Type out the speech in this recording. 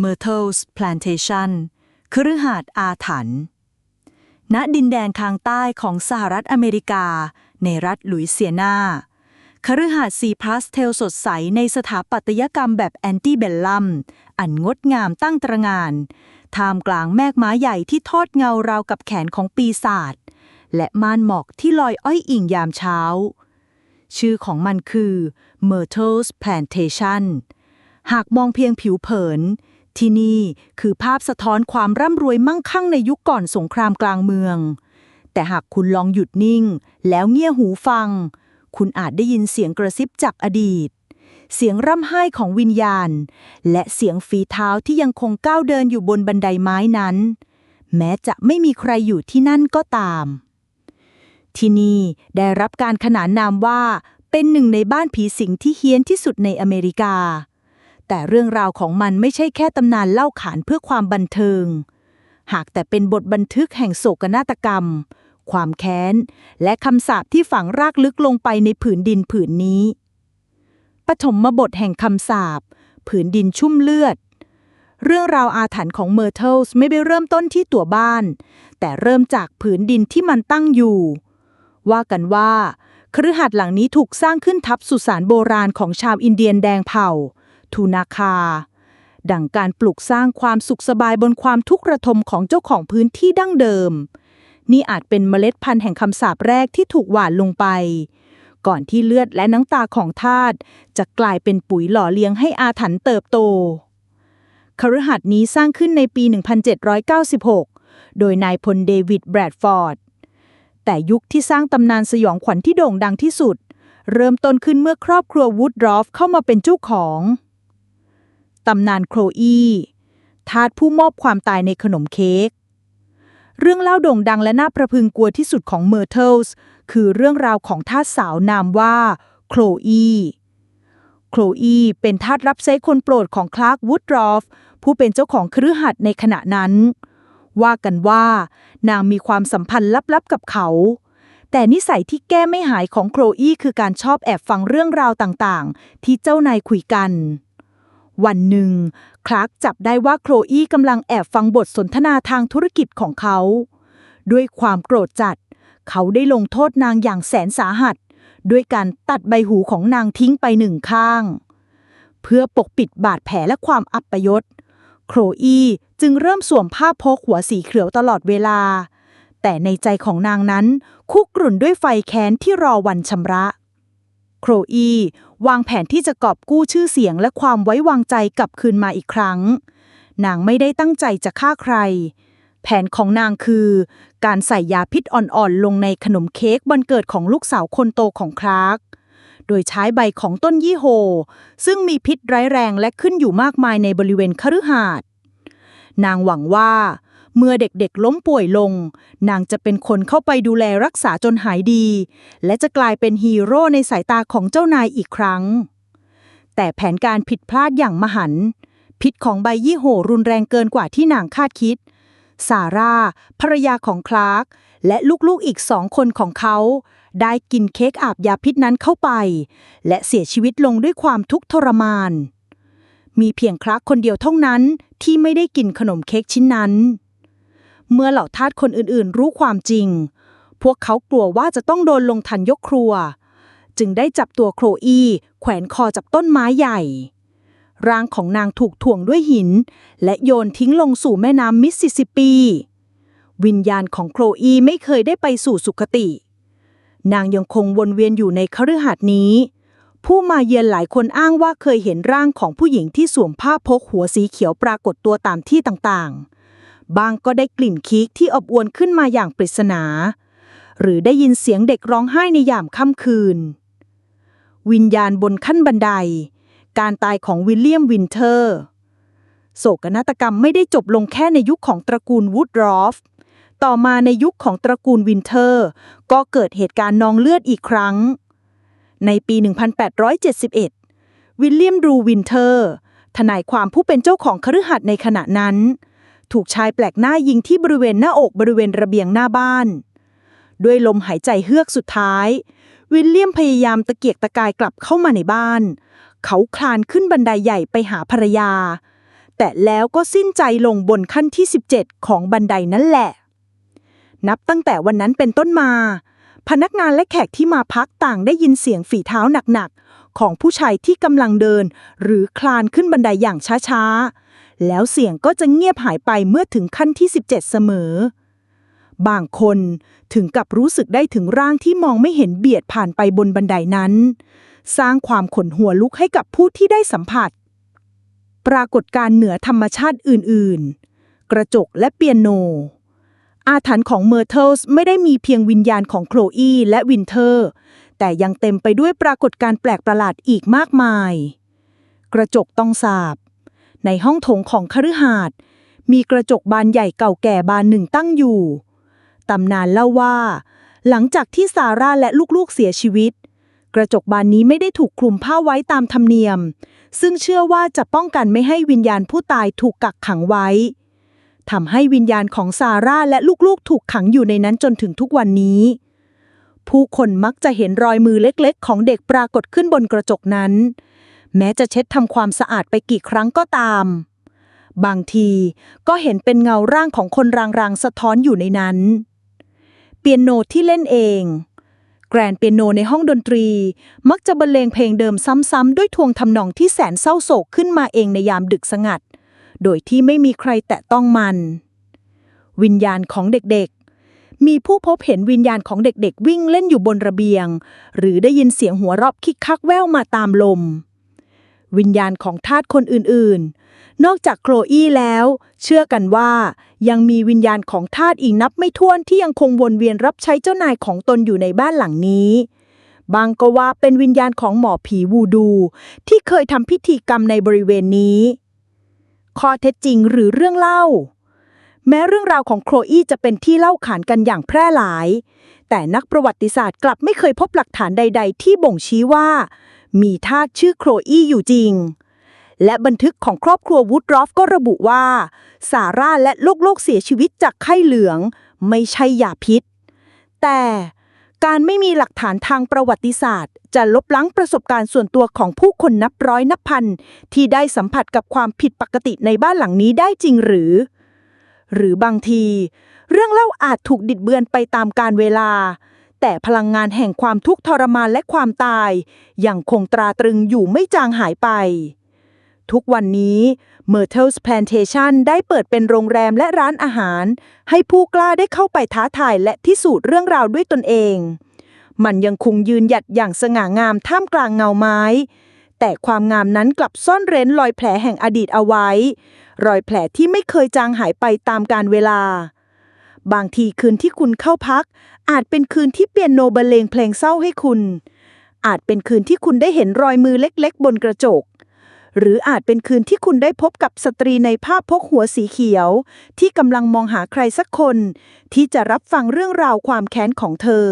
Myrtle's Plantation คฤหาสน์อาถรรพ์ณดินแดนทางใต้ของสหรัฐอเมริกา ในรัฐหลุยเซียนาคฤหาสน์สีพาสเทลสดใสในสถาปัตยกรรมแบบแอนตี้เบลลัม อันงดงามตั้งตระงาน ท่ามกลางแมกม้าใหญ่ที่ทอดเงาราวกับแขนของปีศาจ และม่านหมอกที่ลอยอ้อยอิงยามเช้า ชื่อของมันคือ Myrtle's Plantation หากมองเพียงผิวเผิน ที่นี่คือภาพสะท้อนความร่ำรวยมั่งคั่งในยุคก่อนสงครามกลางเมือง แต่หากคุณลองหยุดนิ่ง แล้วเงี่ยหูฟัง คุณอาจได้ยินเสียงกระซิบจากอดีต เสียงร่ำไห้ของวิญญาณ และเสียงฝีเท้าที่ยังคงก้าวเดินอยู่บนบันไดไม้นั้น แม้จะไม่มีใครอยู่ที่นั่นก็ตาม ที่นี่ได้รับการขนานนามว่าเป็นหนึ่งในบ้านผีสิงที่เฮี้ยนที่สุดในอเมริกา แต่เรื่องราวของมันไม่ใช่แค่ตำนานเล่าขานเพื่อความบันเทิง หากแต่เป็นบทบันทึกแห่งโศกนาฏกรรม ความแค้น และคำสาปที่ฝังรากลึกลงไปในผืนดินผืนนี้ ปฐมบทแห่งคำสาปผืนดินชุ่มเลือด เรื่องราวอาถรรพ์ของเมอร์เทลส์ไม่ได้เริ่มต้นที่ตัวบ้าน แต่เริ่มจากผืนดินที่มันตั้งอยู่ ว่ากันว่าคฤหัสถ์หลังนี้ถูกสร้างขึ้นทับสุสานโบราณของชาวอินเดียนแดงเผ่า ทูนาคา ดังการปลูกสร้างความสุขสบายบนความทุกข์ระทมของเจ้าของพื้นที่ดั้งเดิม นี่อาจเป็นเมล็ดพันธุ์แห่งคำสาปแรกที่ถูกหว่านลงไป ก่อนที่เลือดและน้ำตาของทาสจะกลายเป็นปุ๋ยหล่อเลี้ยงให้อาถรรพ์เติบโตคฤหัสถ์นี้สร้างขึ้นในปี 1796 โดยนายพลเดวิดแบรดฟอร์ด แต่ยุคที่สร้างตำนานสยองขวัญที่โด่งดังที่สุด เริ่มต้นขึ้นเมื่อครอบครัววูดรอฟเข้ามาเป็นเจ้าของ ตำนานโครอีทาสผู้มอบความตายในขนมเค้ก เรื่องเล่าโด่งดังและน่าประพึงกลัวที่สุดของเมอร์เทลส์คือเรื่องราวของทาสสาวนามว่าโคลอีโคลอีเป็นทาสรับใช้คนโปรดของคลาร์กวูดรอฟผู้เป็นเจ้าของคฤหัสถ์ในขณะนั้น ว่ากันว่า นางมีความสัมพันธ์ลับๆกับเขา แต่นิสัยที่แก้ไม่หายของโคลอีคือการชอบแอบฟังเรื่องราวต่างๆ ที่เจ้านายคุยกัน วันหนึ่ง คลาร์กจับได้ว่าโคลอีกำลังแอบฟังบทสนทนาทางธุรกิจของเขา ด้วยความโกรธจัด เขาได้ลงโทษนางอย่างแสนสาหัส ด้วยการตัดใบหูของนางทิ้งไปหนึ่งข้าง เพื่อปกปิดบาดแผลและความอับปยศโครอีจึงเริ่มสวมผ้าโพกหัวสีเขียวตลอดเวลา แต่ในใจของนางนั้นคุกรุ่นด้วยไฟแค้นที่รอวันชำระ โครอี วางแผนที่จะกอบกู้ชื่อเสียงและความไว้วางใจกลับคืนมาอีกครั้ง นางไม่ได้ตั้งใจจะฆ่าใคร แผนของนางคือ การใส่ยาพิษอ่อนๆ ลงในขนมเค้กวันเกิดของลูกสาวคนโตของคลาร์ก โดยใช้ใบของต้นยี่โฮซึ่งมีพิษร้ายแรงและขึ้นอยู่มากมายในบริเวณคฤหาสน์นางหวังว่า เมื่อเด็กๆล้มป่วยลง นางจะเป็นคนเข้าไปดูแลรักษาจนหายดี และจะกลายเป็นฮีโร่ในสายตาของเจ้านายอีกครั้ง แต่แผนการผิดพลาดอย่างมหันต์พิษของใบยี่โหรุนแรงเกินกว่าที่นางคาดคิด ซาร่า ภรรยาของคลาร์ก และลูกๆอีกสองคนของเขา ได้กินเค้กอาบยาพิษนั้นเข้าไป และเสียชีวิตลงด้วยความทุกข์ทรมานมีเพียงคลาร์กคนเดียวเท่านั้นที่ไม่ได้กินขนมเค้กชิ้นนั้น เมื่อเหล่าทาสคนอื่นๆ รู้ความจริง พวกเขากลัวว่าจะต้องโดนลงทันยกครัว จึงได้จับตัวโครอีแขวนคอจับต้นไม้ใหญ่ ร่างของนางถูกถ่วงด้วยหิน และโยนทิ้งลงสู่แม่น้ำมิสซิสซิปปี วิญญาณของโคลอีไม่เคยได้ไปสู่สุคติ นางยังคงวนเวียนอยู่ในคฤหาสน์นี้ ผู้มาเยือนหลายคนอ้างว่าเคยเห็นร่างของผู้หญิงที่สวมผ้าพกหัวสีเขียวปรากฏตัวตามที่ต่างๆ บางก็ได้กลิ่นคิกที่อบอวนขึ้นมาอย่างปริศนา หรือได้ยินเสียงเด็กร้องไห้ในยามค่ำคืน วิญญาณบนขั้นบันได การตายของวิลเลียมวินเทอร์ โศกนาฏกรรมไม่ได้จบลงแค่ในยุคของตระกูลวูดรอฟ ต่อมาในยุคของตระกูลวินเทอร์ ก็เกิดเหตุการณ์นองเลือดอีกครั้ง ในปี 1871 วิลเลียมรูวินเทอร์ทนายความผู้เป็นเจ้าของคฤหัสถ์ในขณะนั้น ถูกชายแปลกหน้ายิงที่บริเวณหน้าอกบริเวณระเบียงหน้าบ้าน ด้วยลมหายใจเฮือกสุดท้าย วิลเลียมพยายามตะเกียกตะกายกลับเข้ามาในบ้าน เขาคลานขึ้นบันไดใหญ่ไปหาภรรยา แต่แล้วก็สิ้นใจลงบนขั้นที่ 17 ของบันไดนั่นแหละ นับตั้งแต่วันนั้นเป็นต้นมา พนักงานและแขกที่มาพักต่างได้ยินเสียงฝีเท้าหนักๆของผู้ชายที่กำลังเดิน หรือคลานขึ้นบันไดอย่างช้าๆ แล้วเสียงก็จะเงียบหายไปเมื่อถึงขั้นที่ 17 เสมอ บางคนถึงกับรู้สึกได้ถึงร่างที่มองไม่เห็นเบียดผ่านไปบนบันไดนั้น สร้างความขนหัวลุกให้กับผู้ที่ได้สัมผัส ปรากฏการณ์เหนือธรรมชาติอื่น ๆ กระจกและเปียโน อาถรรพ์ของเมอร์เทลส์ไม่ได้มีเพียงวิญญาณของโคลอีและวินเทอร์ แต่ยังเต็มไปด้วยปรากฏการณ์แปลกประหลาดอีกมากมาย กระจกต้องสาบ ในห้องโถงของคฤหาสน์มีกระจกบานใหญ่เก่าแก่บานหนึ่งตั้งอยู่ ตำนานเล่าว่า หลังจากที่ซาร่าและลูกๆเสียชีวิต กระจกบานนี้ไม่ได้ถูกคลุมผ้าไว้ตามธรรมเนียม ซึ่งเชื่อว่าจะป้องกันไม่ให้วิญญาณผู้ตายถูกกักขังไว้ทำให้วิญญาณของซาร่าและลูกๆ ถูกขังอยู่ในนั้นจนถึงทุกวันนี้ ผู้คนมักจะเห็นรอยมือเล็กๆ ของเด็กปรากฏขึ้นบนกระจกนั้น แม้จะเช็ดทำความสะอาดไปกี่ครั้งก็ตาม บางทีก็เห็นเป็นเงาร่างของคนรางๆ สะท้อนอยู่ในนั้น เปียโนที่เล่นเอง แกรนเปียโนในห้องดนตรี มักจะบรรเลงเพลงเดิมซ้ำๆด้วยทวงทำนองที่แสนเศร้าโศกขึ้นมาเองในยามดึกสงัด โดยที่ไม่มีใครแตะต้องมัน วิญญาณของเด็กๆ มีผู้พบเห็นวิญญาณของเด็กๆ วิ่งเล่นอยู่บนระเบียง หรือได้ยินเสียงหัวเราะคิกคักแว่วมาตามลม วิญญาณของทาสคนอื่นๆ นอกจากโคลอี้แล้ว เชื่อกันว่ายังมีวิญญาณของทาสอีกนับไม่ถ้วนที่ยังคงวนเวียนรับใช้เจ้านายของตนอยู่ในบ้านหลังนี้ บางก็ว่าเป็นวิญญาณของหมอผีวูดู ที่เคยทำพิธีกรรมในบริเวณนี้ ข้อเท็จจริงหรือเรื่องเล่า แม้เรื่องราวของโคลอี้จะเป็นที่เล่าขานกันอย่างแพร่หลาย แต่นักประวัติศาสตร์กลับไม่เคยพบหลักฐานใด ๆ ที่บ่งชี้ว่า มีทาสชื่อโคลอี้อยู่จริง และบันทึกของครอบครัววูดรอฟก็ระบุว่า ซาร่าและลูกๆเสียชีวิตจากไข้เหลือง ไม่ใช่ยาพิษ แต่การไม่มีหลักฐานทางประวัติศาสตร์ จะลบล้างประสบการณ์ส่วนตัวของผู้คนนับร้อยนับพัน ที่ได้สัมผัสกับความผิดปกติในบ้านหลังนี้ได้จริงหรือ หรือบางที เรื่องเล่าอาจถูกดิดเบือนไปตามการเวลา แต่พลังงานแห่งความทุกข์ทรมานและความตายยังคงตราตรึงอยู่ไม่จางหายไป ทุกวันนี้ Myrtle's Plantation ได้เปิดเป็นโรงแรมและร้านอาหาร ให้ผู้กล้าได้เข้าไปท้าทายและพิสูจน์เรื่องราวด้วยตนเอง มันยังคงยืนหยัดอย่างสง่างามท่ามกลางเงาไม้ แต่ความงามนั้นกลับซ่อนเร้นรอยแผลแห่งอดีตเอาไว้ รอยแผลที่ไม่เคยจางหายไปตามกาลเวลาบางทีคืนที่คุณเข้าพัก อาจเป็นคืนที่เปียโนบรรเลงเพลงเศร้าให้คุณ อาจเป็นคืนที่คุณได้เห็นรอยมือเล็กๆ บนกระจก หรืออาจเป็นคืนที่คุณได้พบกับสตรีในภาพพกหัวสีเขียว ที่กำลังมองหาใครสักคน ที่จะรับฟังเรื่องราวความแค้นของเธอ